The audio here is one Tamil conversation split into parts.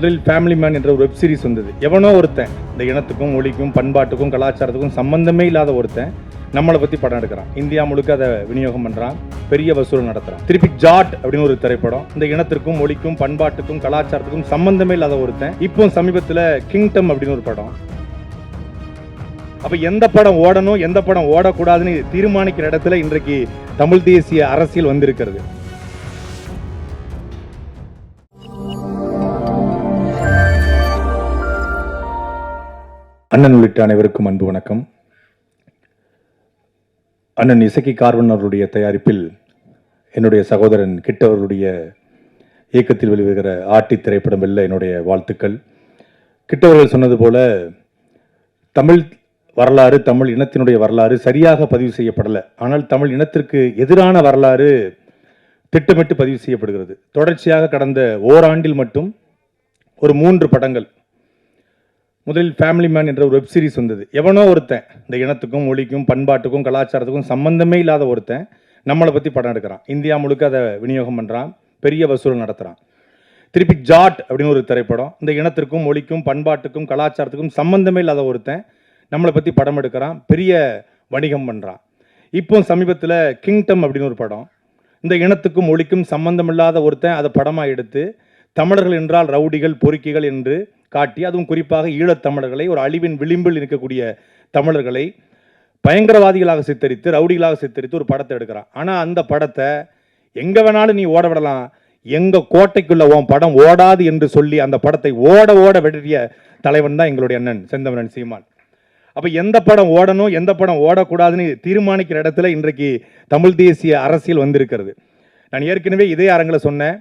முதலில் ஃபேமிலி மேன் என்ற ஒரு வெப் சீரிஸ் வந்தது. எவனோ ஒருத்தன் இந்த இனத்துக்கும் மொழிக்கும் பண்பாட்டுக்கும் கலாச்சாரத்துக்கும் சம்பந்தமே இல்லாத ஒருத்தன் நம்மளை பற்றி படம் எடுக்கிறான். இந்தியா முழுக்க அதை விநியோகம் பண்ணுறான் பெரிய வசூல் நடத்துகிறான் திருப்பி ஜாட் அப்படின்னு ஒரு திரைப்படம். இந்த இனத்திற்கும் மொழிக்கும் பண்பாட்டுக்கும் கலாச்சாரத்துக்கும் சம்பந்தமே இல்லாத ஒருத்தன். இப்போ சமீபத்தில் கிங்டம் அப்படின்னு ஒரு படம். அப்போ எந்த படம் ஓடணும் எந்த படம் ஓடக்கூடாதுன்னு தீர்மானிக்கிற இடத்துல இன்றைக்கு தமிழ் தேசிய அரசியல் வந்திருக்கிறது. அண்ணன் உள்ளிட்ட அனைவருக்கும் அன்பு வணக்கம். அண்ணன் இசக்கி கார்வன் அவருடைய தயாரிப்பில் என்னுடைய சகோதரன் கிட்டவருடைய இயக்கத்தில் வெளிவருகிற ஆட்டி திரைப்படம் வெல்ல என்னுடைய வாழ்த்துக்கள். கிட்டவர்கள் சொன்னது போல தமிழ் வரலாறு தமிழ் இனத்தினுடைய வரலாறு சரியாக பதிவு செய்யப்படலை. ஆனால் தமிழ் இனத்திற்கு எதிரான வரலாறு திட்டமிட்டு பதிவு செய்யப்படுகிறது. தொடர்ச்சியாக கடந்த ஓராண்டில் மட்டும் ஒரு மூன்று படங்கள் முதலில் ஃபேமிலி மேன் என்ற ஒரு வெப் சீரிஸ் வந்தது. எவனோ ஒருத்தன் இந்த இனத்துக்கும் மொழிக்கும் பண்பாட்டுக்கும் கலாச்சாரத்துக்கும் சம்பந்தமே இல்லாத ஒருத்தன் நம்மளை பற்றி படம் எடுக்கிறான். இந்தியா முழுக்க அதை விநியோகம் பண்ணுறான் பெரிய வசூல் நடத்துகிறான் திருப்பி ஜாட் அப்படின்னு ஒரு திரைப்படம் இந்த இனத்திற்கும் மொழிக்கும் பண்பாட்டுக்கும் கலாச்சாரத்துக்கும் சம்பந்தமே இல்லாத ஒருத்தன் நம்மளை பற்றி படம் எடுக்கிறான் பெரிய வணிகம் பண்ணுறான் இப்போ சமீபத்தில் கிங்டம் அப்படின்னு ஒரு படம் இந்த இனத்துக்கும் மொழிக்கும் சம்பந்தமில்லாத ஒருத்தன் அதை படமாக எடுத்து தமிழர்கள் என்றால் ரவுடிகள் பொறுக்கிகள் என்று காட்டி அதுவும் குறிப்பாக ஈழத் தமிழர்களை ஒரு அழிவின் விளிம்பில் இருக்கக்கூடிய தமிழர்களை பயங்கரவாதிகளாக சித்தரித்து ரவுடிகளாக சித்தரித்து ஒரு படத்தை எடுக்கிறான். ஆனால் அந்த படத்தை எங்கே வேணாலும் நீ ஓட விடலாம். எங்கள் கோட்டைக்குள்ளே உன் படம் ஓடாது என்று சொல்லி அந்த படத்தை ஓட ஓட வெற்றிய தலைவன் தான் எங்களுடைய அண்ணன் செந்தமரன் சீமான். அப்போ எந்த படம் ஓடணும் எந்த படம் ஓடக்கூடாதுன்னு தீர்மானிக்கிற இடத்துல இன்றைக்கு தமிழ் தேசிய அரசியல் வந்திருக்கிறது. நான் ஏற்கனவே இதே அரங்கில் சொன்னேன்.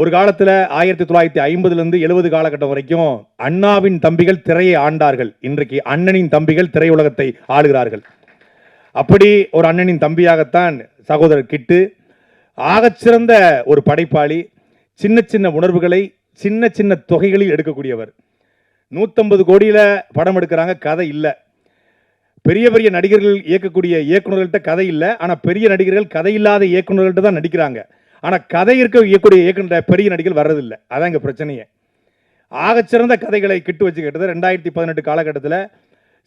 ஒரு காலத்தில் ஆயிரத்தி தொள்ளாயிரத்தி ஐம்பதுலேருந்து எழுபது காலகட்டம் வரைக்கும் அண்ணாவின் தம்பிகள் திரையை ஆண்டார்கள். இன்றைக்கு அண்ணனின் தம்பிகள் திரையுலகத்தை ஆளுகிறார்கள். அப்படி ஒரு அண்ணனின் தம்பியாகத்தான் சகோதரர் கிட்டு ஆகச்சிறந்த ஒரு படைப்பாளி சின்ன சின்ன உணர்வுகளை சின்ன சின்ன தொகைகளில் எடுக்கக்கூடியவர். நூற்றம்பது கோடியில் படம் எடுக்கிறாங்க கதை இல்லை. பெரிய பெரிய நடிகர்கள் இயக்கக்கூடிய இயக்குநர்கள்ட்ட கதை இல்லை ஆனால் பெரிய நடிகர்கள் கதை இல்லாத இயக்குநர்கள்ட்ட தான் நடிக்கிறாங்க. ஆனால் கதை இருக்க இயக்கக்கூடிய இயக்குன்ற பெரிய நடிகர்கள் வர்றதில்லை. அதான் இங்கே பிரச்சனையே. ஆகச்சிறந்த கதைகளை கிட்டு வச்சுக்கிட்டது ரெண்டாயிரத்தி பதினெட்டு காலகட்டத்தில்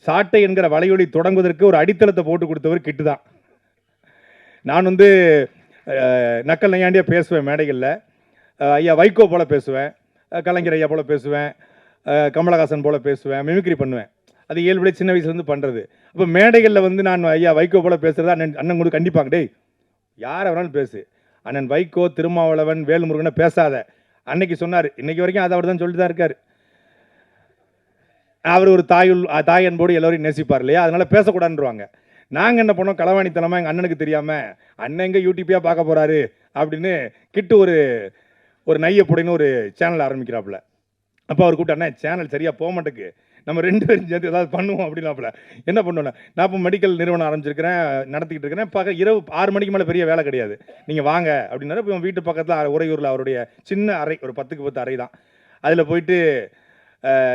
சாட்டை என்கிற வலையொலி தொடங்குவதற்கு ஒரு அடித்தளத்தை போட்டு கொடுத்தவர் கிட்டு தான் நான் வந்து நக்கல் நையாண்டியாக பேசுவேன் மேடைகளில். ஐயா வைகோ போல் பேசுவேன் கலைஞர் ஐயா போல் பேசுவேன் கமலஹாசன் போல் பேசுவேன் மிமிக்ரி பண்ணுவேன். அது இயல்புடைய சின்ன வயசுலேருந்து பண்ணுறது அப்போ மேடைகளில் வந்து நான் ஐயா வைகோ போல் பேசுகிறது அண்ணன் அண்ணன் கூட கண்டிப்பாங்க. டேய் யாரை வேணாலும் பேசு. அண்ணன் வைகோ திருமாவளவன் வேல்முருகனை பேசாத. அன்னைக்கு சொன்னார். இன்னைக்கு வரைக்கும் அதை அவர் தான் சொல்லிட்டு தான் இருக்கார். அவர் ஒரு தாயுள் தாய் அன்போடு எல்லோரையும் நேசிப்பார் இல்லையா? அதனால பேசக்கூடாதுன்றவாங்க. நாங்கள் என்ன பண்ணோம்? களவாணித்தனமாக எங்கள் அண்ணனுக்கு தெரியாமல் அண்ணன் எங்கே யூடிபியாக பார்க்க போகிறாரு அப்படின்னு கிட்டு ஒரு ஒரு நையப்புடின்னு ஒரு சேனல் ஆரம்பிக்கிறாப்புல. அப்போ அவர் கூப்பிட்டு அண்ணன் சேனல் சரியாக போக மாட்டேக்கு நம்ம ரெண்டு பேரும் சேர்ந்து ஏதாவது பண்ணுவோம் அப்படின்னாப்புல. என்ன பண்ணுவோம் நான் இப்போ மெடிக்கல் நிறுவனம் ஆரம்பிச்சிருக்கிறேன் நடத்திக்கிட்டு இருக்கிறேன். பக்க இரவு ஆறு மணிக்கு மேலே பெரிய வேலை கிடையாது. நீங்கள் வாங்க அப்படின்னாரு. இப்போ வீட்டு பக்கத்தில் உறையூரில் அவருடைய சின்ன அறை ஒரு பத்துக்கு பத்து அறை தான். அதில் போயிட்டு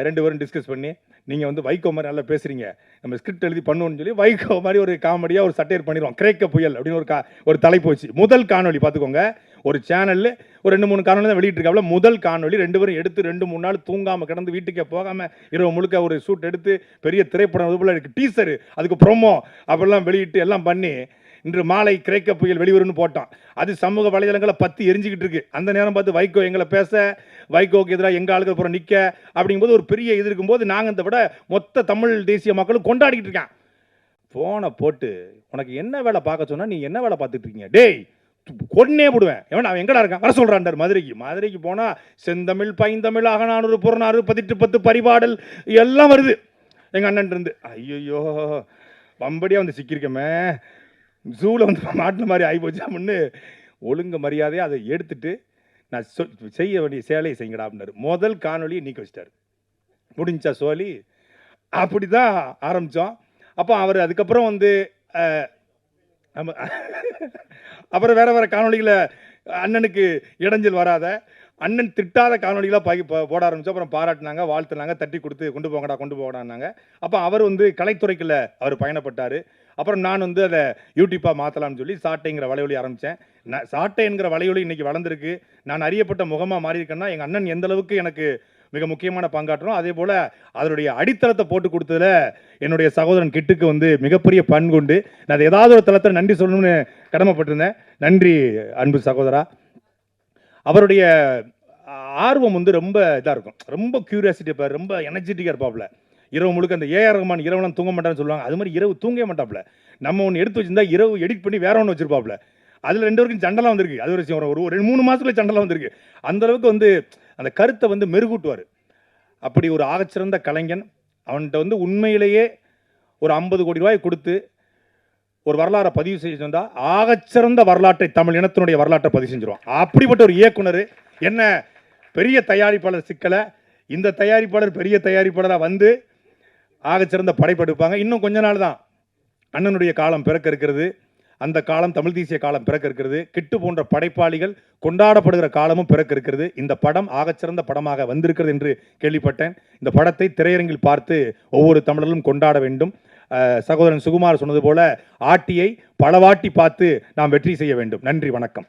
ரெண்டு பேரும் டிஸ்கஸ் பண்ணி நீங்கள் வந்து வைகோ மாதிரி நல்லா பேசுகிறீங்க நம்ம ஸ்கிரிப்ட் எழுதி பண்ணுவோம்னு சொல்லி வைகோ மாதிரி ஒரு காமெடியாக ஒரு சட்டையர் பண்ணிடுவோம் கிரேக்க புயல் அப்படின்னு ஒரு கா ஒரு தலைப்பு வச்சு. முதல் காணொலி பார்த்துக்கோங்க. ஒரு சேனலில் ஒரு ரெண்டு மூணு காணொலி தான் வெளியிட்டிருக்காப்புல. முதல் காணொளி ரெண்டு பேரும் எடுத்து ரெண்டு மூணு நாள் தூங்காமல் கிடந்து வீட்டுக்கே போகாமல் இரவு முழுக்க ஒரு ஷூட் எடுத்து பெரிய திரைப்படம் இது போல் இருக்கு. டீசரு அதுக்கு ப்ரோமோ அப்படிலாம் வெளியிட்டு எல்லாம் பண்ணி இன்று மாலை கிரேக்க புயல் வெளிவரும்னு போட்டோம். அது சமூக வலைதளங்களை பற்றி எரிஞ்சிக்கிட்டு இருக்கு. அந்த நேரம் பார்த்து வைகோ எங்களை பேச வைகோக்கு எதிராக எங்கள் ஆளுக்கு அப்புறம் நிற்க அப்படிங்கும்போது ஒரு பெரிய இது இருக்கும்போது நாங்கள் இந்த விட மொத்த தமிழ் தேசிய மக்களும் கொண்டாடிக்கிட்டு இருக்கேன் ஃபோனை போட்டு உனக்கு என்ன வேலை பார்க்க சொன்னால் நீ என்ன வேலை பார்த்துட்டு இருக்கீங்க? டேய் கொன்னே போடுவேன். எவன் அவன் எங்கடா இருக்கான்? வர சொல்றான்டார் மதுரைக்கு. மதுரைக்கு போனால் செந்தமிழ் பைந்தமிழ் அகநானூறு புறநாறு பதிட்டு பத்து பரிபாடல் எல்லாம் வருது. எங்கள் அண்ணன் இருந்து ஐயோ வம்படியா வந்து சிக்கியிருக்கமே ஜூவில் வந்து மாட்டின மாதிரி ஆகி போச்சு அப்படின்னு ஒழுங்கு மரியாதையாக அதை எடுத்துட்டு நான் சொ- செய்ய வேண்டிய சேலையை செய்யுங்கடா அப்படின்னாரு. முதல் காணொலியை நீக்க வச்சிட்டாரு. முடிஞ்சா சோழி அப்படி தான் ஆரம்பித்தோம் அப்போ அவர் அதுக்கப்புறம் வந்து நம்ம அப்புறம் வேறு வேறு காணொளிகளை அண்ணனுக்கு இடைஞ்சல் வராத அண்ணன் திட்டாத காணொலிகளாக பாக்கி போட ஆரம்பிச்சு அப்புறம் பாராட்டினாங்க வாழ்த்துனாங்க தட்டி கொடுத்து கொண்டு போங்கடா கொண்டு போங்கடான்னாங்க. அப்போ அவர் வந்து கலைத்துறைக்குள்ள அவர் பயணப்பட்டார். அப்புறம் நான் வந்து அதை யூடியூப்பாக மாற்றலாம்னு சொல்லி சாட்டைங்கிற வலையொலி ஆரம்பித்தேன் நான் சாட்டைங்கிற வலையொலி இன்றைக்கி வளர்ந்துருக்கு. நான் அறியப்பட்ட முகமாக மாறியிருக்கேன்னா எங்கள் அண்ணன் எந்த அளவுக்கு எனக்கு மிக முக்கியமான பங்காற்றணும் அதே போல் அதனுடைய அடித்தளத்தை போட்டு கொடுத்ததுல என்னுடைய சகோதரன் கிட்டுக்கு வந்து மிகப்பெரிய பண்குண்டு நான் அதை ஏதாவது ஒரு தளத்தில் நன்றி சொல்லணும்னு கடமைப்பட்டிருந்தேன். நன்றி அன்பு சகோதரா. அவருடைய ஆர்வம் வந்து ரொம்ப இதாக இருக்கும். ரொம்ப க்யூரியாசிட்டி இருப்பார். ரொம்ப எனர்ஜெட்டிக்காக இருப்பாப்புல. இரவு முழுக்க அந்த ஏஆர் ரஹ்மான் இரவுலாம் தூங்க மாட்டான்னு சொல்லுவாங்க. அது மாதிரி இரவு தூங்கவே மாட்டாப்புல. நம்ம ஒன்று எடுத்து வச்சிருந்தா இரவு எடிட் பண்ணி வேற ஒன்று வச்சிருப்பாப்புல. அதில் ரெண்டு வரைக்கும் சண்டெல்லாம் வந்திருக்கு. அது ஒரு ஒரு ஒரு ரெண்டு மூணு மாதத்துல சண்டெல்லாம் வந்திருக்கு. அந்த அளவுக்கு வந்து அந்த கருத்தை வந்து மெருகூட்டுவார். அப்படி ஒரு ஆகச்சிறந்த கலைஞன் அவன்கிட்ட வந்து உண்மையிலேயே ஒரு ஐம்பது கோடி ரூபாய் கொடுத்து ஒரு வரலாறை பதிவு செய்து வந்தா ஆகச்சிறந்த வரலாற்றை தமிழ் இனத்தினுடைய வரலாற்றை பதிவு செஞ்சிருவான். அப்படிப்பட்ட ஒரு இயக்குனர் என்ன பெரிய தயாரிப்பாளர் சிக்கலை இந்த தயாரிப்பாளர் பெரிய தயாரிப்பாளராக வந்து ஆகச்சிறந்த படைப்பெடுப்பாங்க இன்னும் கொஞ்ச நாள் தான் அண்ணனுடைய காலம் பிறக்க இருக்கிறது. அந்த காலம் தமிழ் தேசிய காலம் பிறக்க இருக்கிறது. கிட்டு போன்ற படைப்பாளிகள் கொண்டாடப்படுகிற காலமும் பிறக்க இருக்கிறது. இந்த படம் ஆகச்சிறந்த படமாக வந்திருக்கிறது என்று கேள்விப்பட்டேன். இந்த படத்தை திரையரங்கில் பார்த்து ஒவ்வொரு தமிழர்களும் கொண்டாட வேண்டும். சகோதரன் சுகுமார் சொன்னது போல ஆட்டியை பலவாட்டி பார்த்து நாம் வெற்றி செய்ய வேண்டும். நன்றி வணக்கம்.